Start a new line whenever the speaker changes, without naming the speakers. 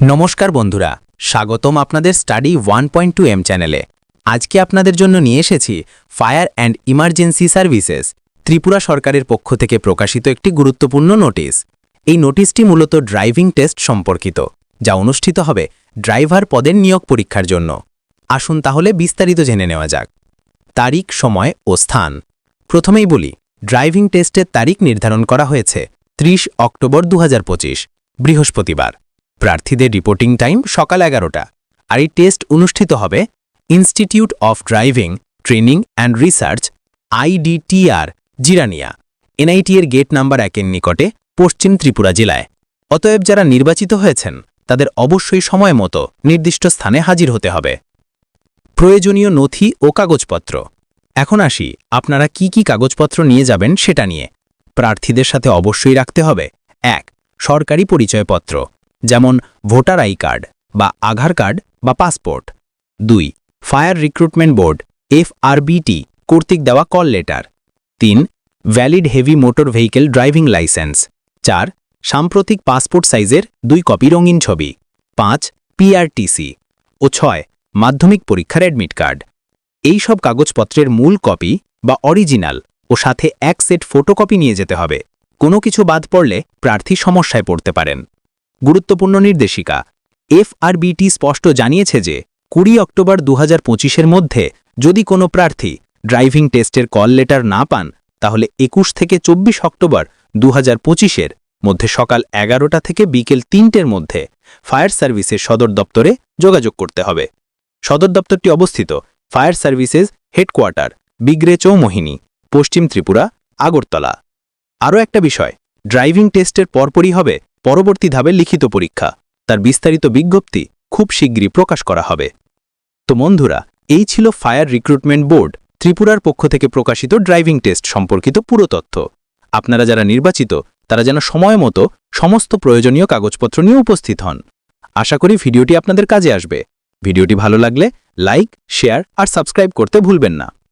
নমস্কার বন্ধুরা, স্বাগতম আপনাদের study one point two M চ্যানেলে। আজকে আপনাদের জন্য নিয়ে এসেছি fire and emergency services, Tripura সরকারের পক্ষ থেকে প্রকাশিত একটি গুরুত্বপূর্ণ নোটিশ। এই নোটিশটি মূলত ড্রাইভিং টেস্ট সম্পর্কিত, যা অনুষ্ঠিত হবে ড্রাইভার পদের নিয়োগ পরীক্ষার জন্য। আসুন তাহলে বিস্তারিত জেনে নেওয়া যাক। তারিখ, সময় ও স্থান। প্রথমেই বলি, ড্রাইভিং টেস্টের তারিখ নির্ধারণ করা হয়েছে ৩০ অক্টোবর দু হাজার পঁচিশ, বৃহস্পতিবার। প্রার্থীদের রিপোর্টিং টাইম সকাল এগারোটা। আর এই টেস্ট অনুষ্ঠিত হবে institute of driving training and research IDTR Jirania. NIT এর গেট নাম্বার একের নিকটে পশ্চিম ত্রিপুরা জেলায়। অতএব যারা নির্বাচিত হয়েছেন, তাদের অবশ্যই সময় মতো নির্দিষ্ট স্থানে হাজির হতে হবে। প্রয়োজনীয় নথি ও কাগজপত্র। এখন আসি, আপনারা কি কি কাগজপত্র নিয়ে যাবেন সেটা নিয়ে। প্রার্থীদের সাথে অবশ্যই রাখতে হবে। এক, সরকারি পরিচয়পত্র। যেমন ভোটার আই কার্ড বা আধার কার্ড বা পাসপোর্ট। দুই, ফায়ার রিক্রুটমেন্ট বোর্ড, এফআরবিটি, কর্তৃক দেওয়া কল লেটার। তিন, valid heavy motor vehicle driving licence. চার, সাম্প্রতিক পাসপোর্ট সাইজের দুই কপি রঙিন ছবি। পাঁচ, পিআরটিসি। ও ছয়, মাধ্যমিক পরীক্ষার অ্যাডমিট কার্ড। এই সব কাগজপত্রের মূল কপি বা অরিজিনাল ও সাথে এক সেট ফটোকপি নিয়ে যেতে হবে। কোনো কিছু বাদ পড়লে প্রার্থী সমস্যায় পড়তে পারেন। গুরুত্বপূর্ণ নির্দেশিকা। এফআরবিটি স্পষ্ট জানিয়েছে যে, কুড়ি অক্টোবর দু এর মধ্যে যদি কোনো প্রার্থী ড্রাইভিং টেস্টের কল লেটার না পান, তাহলে একুশ থেকে চব্বিশ অক্টোবর দু এর মধ্যে সকাল এগারোটা থেকে বিকেল তিনটের মধ্যে ফায়ার সার্ভিসের সদর দপ্তরে যোগাযোগ করতে হবে। সদর দপ্তরটি অবস্থিত ফায়ার সার্ভিসেস হেডকোয়ার্টার বিগ্রে চৌমোহিনী, পশ্চিম ত্রিপুরা, আগরতলা। আরও একটা বিষয় ড্রাইভিং টেস্টের পরপরই হবে পরবর্তী ধাপে লিখিত পরীক্ষা। তার বিস্তারিত বিজ্ঞপ্তি খুব শীঘ্রই প্রকাশ করা হবে। তো বন্ধুরা, এই ছিল ফায়ার রিক্রুটমেন্ট বোর্ড, ত্রিপুরার পক্ষ থেকে প্রকাশিত ড্রাইভিং টেস্ট সম্পর্কিত পুরো তথ্য। আপনারা যারা নির্বাচিত, তারা যেন সময় মতো সমস্ত প্রয়োজনীয় কাগজপত্র নিয়ে উপস্থিত হন। আশা করি ভিডিওটি আপনাদের কাজে আসবে। ভিডিওটি ভালো লাগলে লাইক, শেয়ার আর সাবস্ক্রাইব করতে ভুলবেন না।